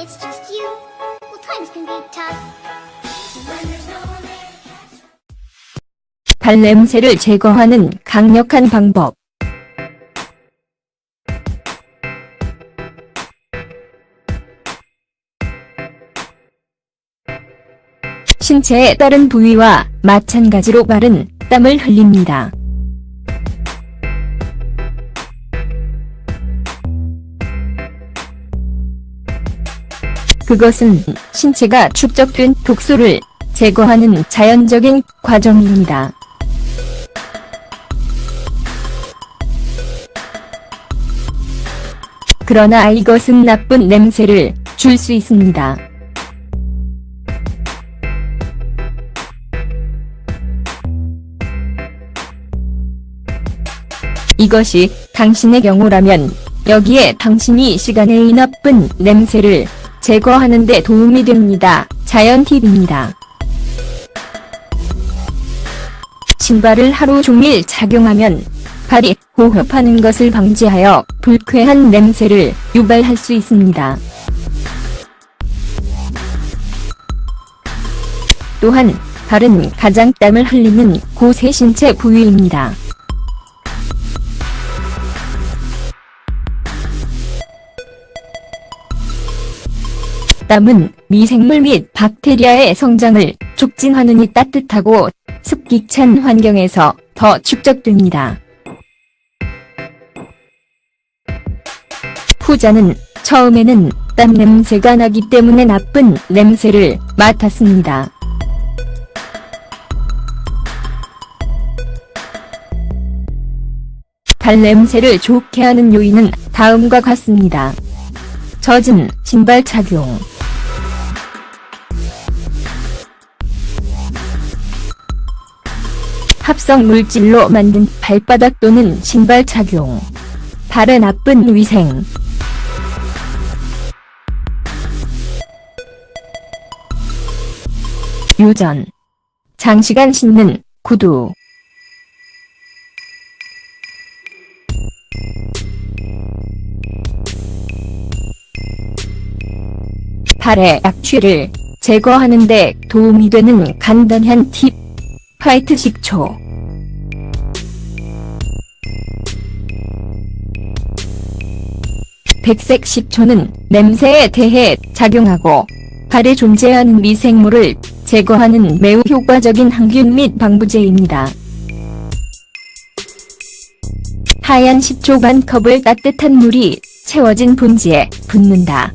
it's just you, well, times can be tough. 발냄새를 제거하는 강력한 방법. 신체의 다른 부위와 마찬가지로 발은 땀을 흘립니다. 그것은 신체가 축적된 독소를 제거하는 자연적인 과정입니다. 그러나 이것은 나쁜 냄새를 줄 수 있습니다. 이것이 당신의 경우라면 여기에 당신이 시간에 이 나쁜 냄새를 제거하는 데 도움이 됩니다. 자연 팁입니다. 신발을 하루 종일 착용하면 발이 호흡하는 것을 방지하여 불쾌한 냄새를 유발할 수 있습니다. 또한 발은 가장 땀을 흘리는 곳의 신체 부위입니다. 땀은 미생물 및 박테리아의 성장을 촉진하는 이 따뜻하고 습기 찬 환경에서 더 축적됩니다. 후자는 처음에는 땀 냄새가 나기 때문에 나쁜 냄새를 맡았습니다. 발 냄새를 좋게 하는 요인은 다음과 같습니다. 젖은 신발 착용. 합성 물질로 만든 발바닥 또는 신발 착용. 발의 나쁜 위생. 유전. 장시간 신는 구두. 발의 악취를 제거하는 데 도움이 되는 간단한 팁. 화이트 식초. 백색 식초는 냄새에 대해 작용하고 발에 존재하는 미생물을 제거하는 매우 효과적인 항균 및 방부제입니다. 하얀 식초 반 컵을 따뜻한 물이 채워진 분지에 붓는다.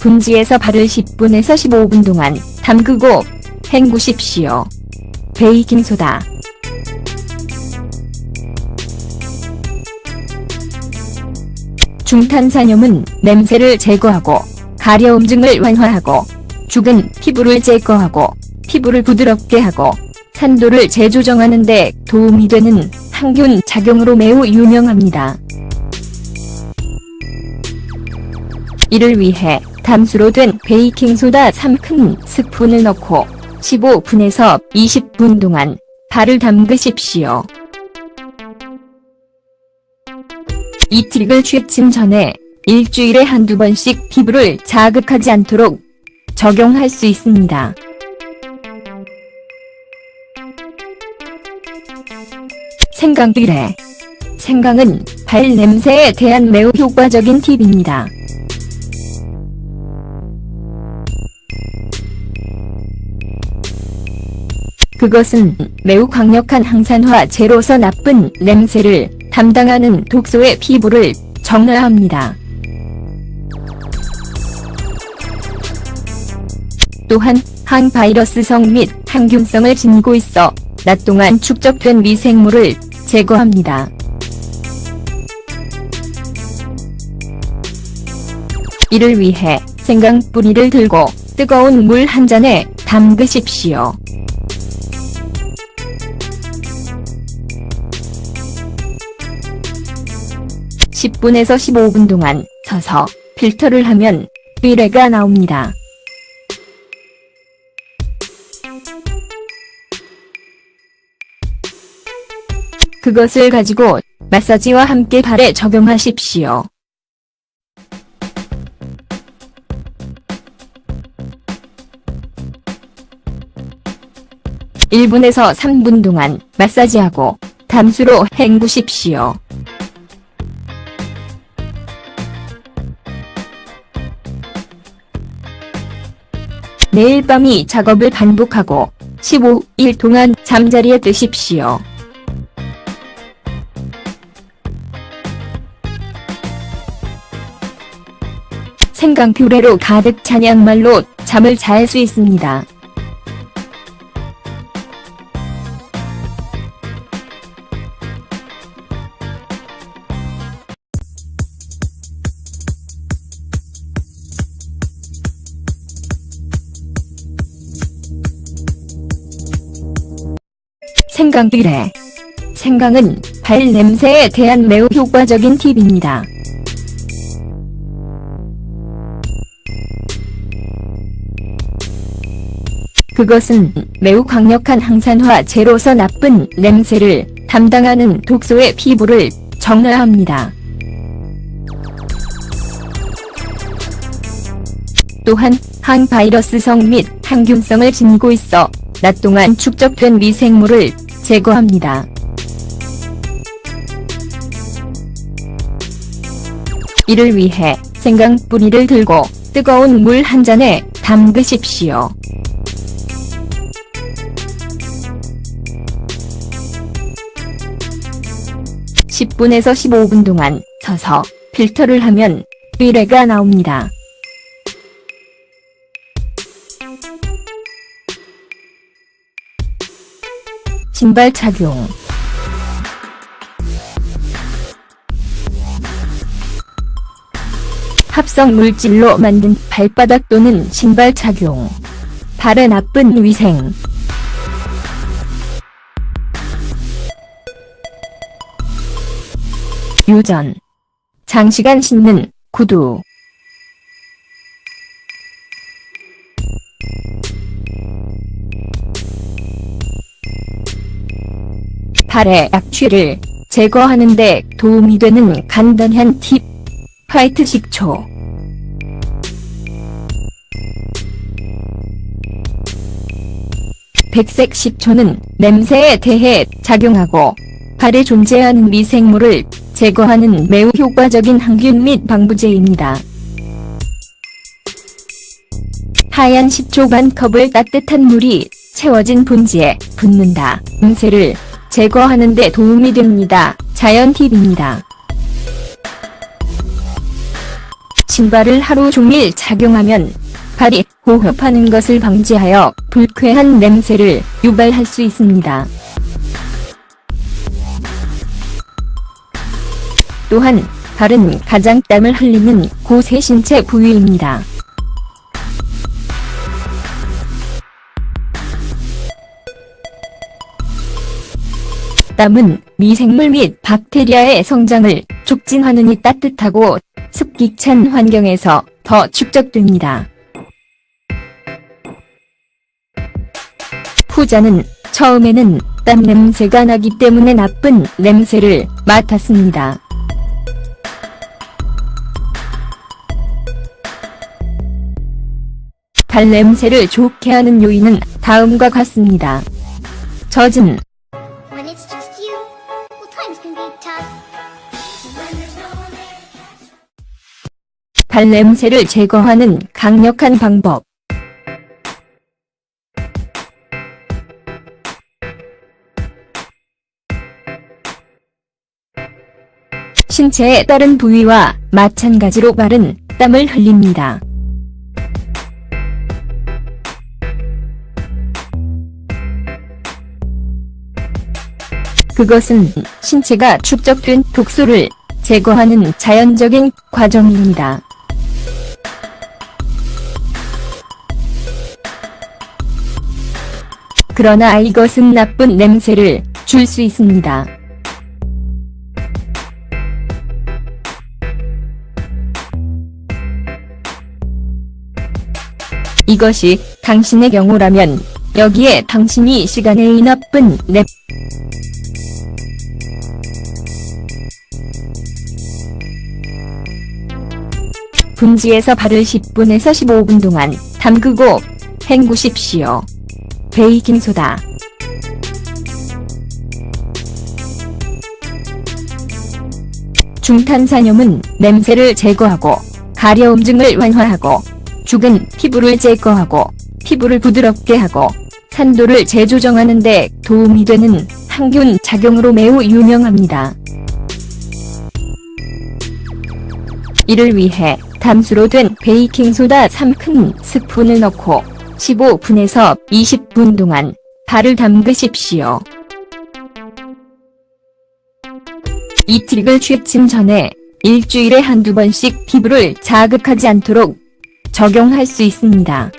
분지에서 발을 10분에서 15분 동안 담그고 헹구십시오. 베이킹소다. 중탄산염은 냄새를 제거하고 가려움증을 완화하고 죽은 피부를 제거하고 피부를 부드럽게 하고 산도를 재조정하는 데 도움이 되는 항균 작용으로 매우 유명합니다. 이를 위해 담수로 된 베이킹소다 3큰 스푼을 넣고 15분에서 20분 동안 발을 담그십시오. 이 트릭을 취침 전에 일주일에 한두 번씩 피부를 자극하지 않도록 적용할 수 있습니다. 생강비레 생강은 발 냄새에 대한 매우 효과적인 팁입니다. 그것은 매우 강력한 항산화 제로서 나쁜 냄새를 담당하는 독소의 피부를 정화합니다. 또한 항바이러스성 및 항균성을 지니고 있어 낮 동안 축적된 미생물을 제거합니다. 이를 위해 생강 뿌리를 들고 뜨거운 물 한 잔에 담그십시오. (10분에서 15분) 동안 서서 필터를 하면 비레가 나옵니다. 그것을 가지고 마사지와 함께 발에 적용하십시오. 1분에서 3분 동안 마사지하고 담수로 헹구십시오. 내일 밤 이 작업을 반복하고 15일 동안 잠자리에 드십시오. 생강 퓨레로 가득 찬 양말로 잠을 잘 수 있습니다. 생강 퓨레 생강은 발 냄새에 대한 매우 효과적인 팁입니다. 그것은 매우 강력한 항산화제로서 나쁜 냄새를 담당하는 독소의 피부를 정화합니다. 또한 항바이러스성 및 항균성을 지니고 있어 낮 동안 축적된 미생물을 제거합니다. 이를 위해 생강 뿌리를 들고 뜨거운 물 한 잔에 담그십시오. (10분에서 15분) 동안 서서 필터를 하면 삐레가 나옵니다. 신발 착용. 합성 물질로 만든 발바닥 또는 신발 착용. 발에 나쁜 위생. 유전. 장시간 신는 구두 발의 악취를 제거하는 데 도움이 되는 간단한 팁. 화이트 식초. 백색 식초는 냄새에 대해 작용하고 발에 존재하는 미생물을 제거하는 매우 효과적인 항균 및 방부제입니다. 하얀 식초 반 컵을 따뜻한 물이 채워진 분지에 붓는다. 음새를 제거하는 데 도움이 됩니다. 자연 팁입니다. 신발을 하루 종일 착용하면 발이 호흡하는 것을 방지하여 불쾌한 냄새를 유발할 수 있습니다. 또한 발은 가장 땀을 흘리는 곳의 신체 부위입니다. 땀은 미생물 및 박테리아의 성장을 촉진하느니 따뜻하고 습기 찬 환경에서 더 축적됩니다. 후자는 처음에는 땀 냄새가 나기 때문에 나쁜 냄새를 맡았습니다. 발 냄새를 좋게 하는 요인은 다음과 같습니다. 젖은 발 냄새를 제거하는 강력한 방법. 신체의 다른 부위와 마찬가지로 발은 땀을 흘립니다. 그것은 신체가 축적된 독소를 제거하는 자연적인 과정입니다. 그러나 이것은 나쁜 냄새를 줄 수 있습니다. 이것이 당신의 경우라면 여기에 당신이 시간에 이 나쁜 냅 분지에서 발을 10분에서 15분 동안 담그고 헹구십시오. 베이킹소다. 중탄산염은 냄새를 제거하고 가려움증을 완화하고 죽은 피부를 제거하고 피부를 부드럽게 하고 산도를 재조정하는 데 도움이 되는 항균 작용으로 매우 유명합니다. 이를 위해 담수로 된 베이킹소다 3큰 스푼을 넣고 15분에서 20분 동안 발을 담그십시오. 이 트릭을 취침 전에 일주일에 한두 번씩 피부를 자극하지 않도록 적용할 수 있습니다.